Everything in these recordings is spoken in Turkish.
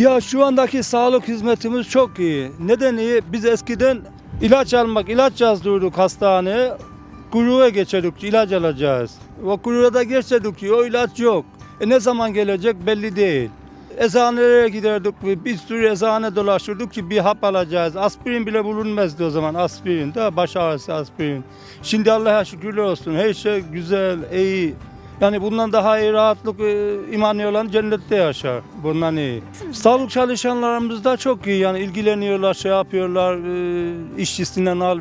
Ya şu andaki sağlık hizmetimiz çok iyi. Neden iyi? Biz eskiden ilaç almak, ilaç yazdırdık hastaneye. Kuyruğa geçerdik, ilaç alacağız. O kuyruğa da geçerdik, o ilaç yok. E ne zaman gelecek belli değil. Eczanelere giderdik, bir sürü eczane dolaşırdık ki bir hap alacağız. Aspirin bile bulunmazdı o zaman, aspirin de baş ağrısı aspirin. Şimdi Allah'a şükürler olsun, her şey güzel, iyi. Yani bundan daha iyi rahatlık e, imanı cennette yaşar. Bundan iyi. Sağlık çalışanlarımız da çok iyi yani ilgileniyorlar, şey yapıyorlar. E, işçisinden al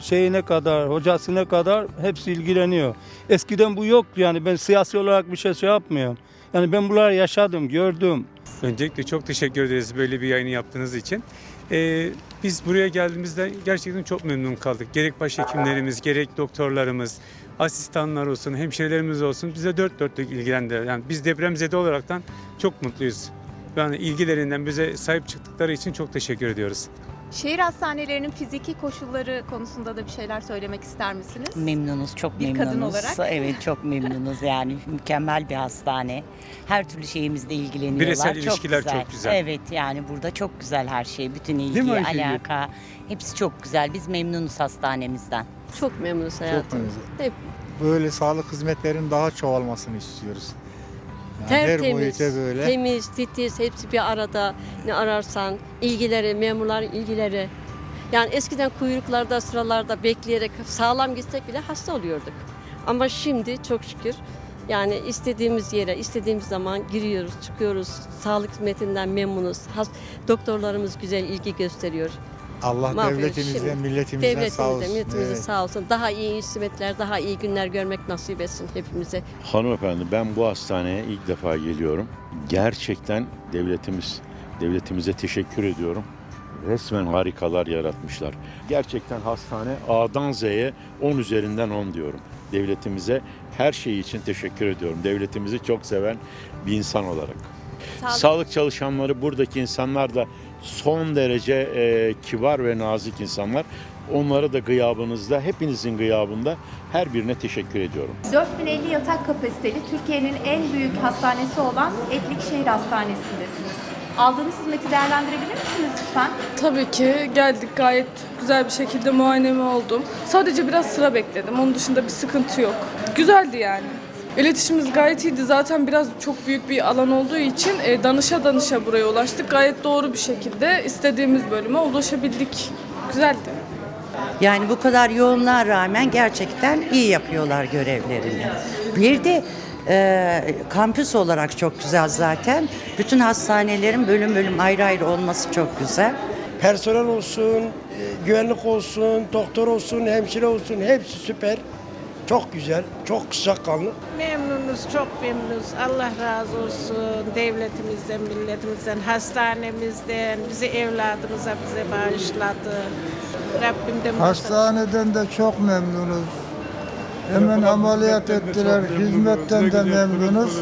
şeyine kadar, hocasına kadar hepsi ilgileniyor. Eskiden bu yoktu yani ben siyasi olarak bir şey şey yapmıyorum. Yani ben bunları yaşadım, gördüm. Öncelikle çok teşekkür ederiz böyle bir yayını yaptığınız için. Ee, biz buraya geldiğimizde gerçekten çok memnun kaldık. Gerek başhekimlerimiz, gerek doktorlarımız, asistanlar olsun, hemşirelerimiz olsun bize dört dörtlük ilgilendiler. Yani biz depremzede olaraktan çok mutluyuz. Yani ilgilerinden bize sahip çıktıkları için çok teşekkür ediyoruz. Şehir hastanelerinin fiziki koşulları konusunda da bir şeyler söylemek ister misiniz? Memnunuz, çok Bir memnunuz. kadın olarak. Evet, çok memnunuz. Yani mükemmel bir hastane. Her türlü şeyimizle ilgileniyorlar. Bireysel çok ilişkiler güzel. çok güzel. Evet, yani burada çok güzel her şey. Bütün mi ilgi, Ayşegül? alaka. Hepsi çok güzel. Biz memnunuz hastanemizden. Çok memnunuz hayatım. memnunuz. Hep Böyle sağlık hizmetlerinin daha çoğalmasını istiyoruz. Yani her tertemiz, boyuta böyle. temiz, titiz, hepsi bir arada. Ne ararsan, ilgileri, memurların ilgileri. Yani eskiden kuyruklarda, sıralarda bekleyerek sağlam gitsek bile hasta oluyorduk. Ama şimdi çok şükür yani istediğimiz yere, istediğimiz zaman giriyoruz, çıkıyoruz. Sağlık hizmetinden memnunuz. Has- doktorlarımız güzel ilgi gösteriyor. Allah Mahvolmuş devletimizden, şimdi. milletimizden sağ Devletimizden, olsun. milletimizden Evet. sağ olsun. Daha iyi hizmetler, daha iyi günler görmek nasip etsin hepimize. Hanımefendi ben bu hastaneye ilk defa geliyorum. Gerçekten devletimiz devletimize teşekkür ediyorum. Resmen harikalar yaratmışlar. Gerçekten hastane A'dan Z'ye 10 üzerinden 10 diyorum. Devletimize her şey için teşekkür ediyorum. Devletimizi çok seven bir insan olarak. Sağlık- Sağlık çalışanları buradaki insanlar da son derece e, kibar ve nazik insanlar. Onlara da gıyabınızda, hepinizin gıyabında her birine teşekkür ediyorum. 4050 yatak kapasiteli Türkiye'nin en büyük hastanesi olan Etlik Şehir Hastanesi'ndesiniz. Aldığınız hizmeti değerlendirebilir misiniz lütfen? Tabii ki geldik gayet güzel bir şekilde muayenemi oldum. Sadece biraz sıra bekledim. Onun dışında bir sıkıntı yok. Güzeldi yani. İletişimimiz gayet iyiydi. Zaten biraz çok büyük bir alan olduğu için e, danışa danışa buraya ulaştık. Gayet doğru bir şekilde istediğimiz bölüme ulaşabildik. Güzeldi. Yani bu kadar yoğunluğa rağmen gerçekten iyi yapıyorlar görevlerini. Bir de e, kampüs olarak çok güzel zaten. Bütün hastanelerin bölüm bölüm ayrı ayrı olması çok güzel. personel olsun, e, güvenlik olsun, doktor olsun, hemşire olsun hepsi süper. Çok güzel, çok sıcakkanlı. Memnunuz, çok memnunuz. Allah razı olsun devletimizden, milletimizden, hastanemizden, bizi evladımıza bize bağışladı. Rabbimden başka- Hastaneden de çok memnunuz. Hemen ameliyat ettiler. Hizmetten de memnunuz.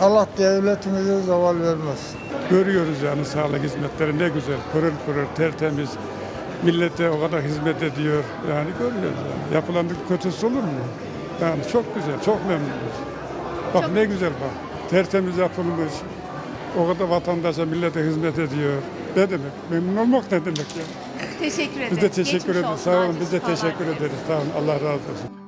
Allah devletimize zaval vermesin. Görüyoruz yani sağlık hizmetleri ne güzel, pırıl pırıl, tertemiz. Millete o kadar hizmet ediyor. Yani görüyoruz yani. Yapılanın kötüsü olur mu? Yani çok güzel, çok memnunuz. Bak ne güzel bak. Tertemiz yapılmış. O kadar vatandaşa, millete hizmet ediyor. Ne demek? Memnun olmak ne demek ya? Teşekkür ederiz. Biz de teşekkür ederiz. Sağ olun. Biz de teşekkür ederiz. Sağ olun. Allah razı olsun.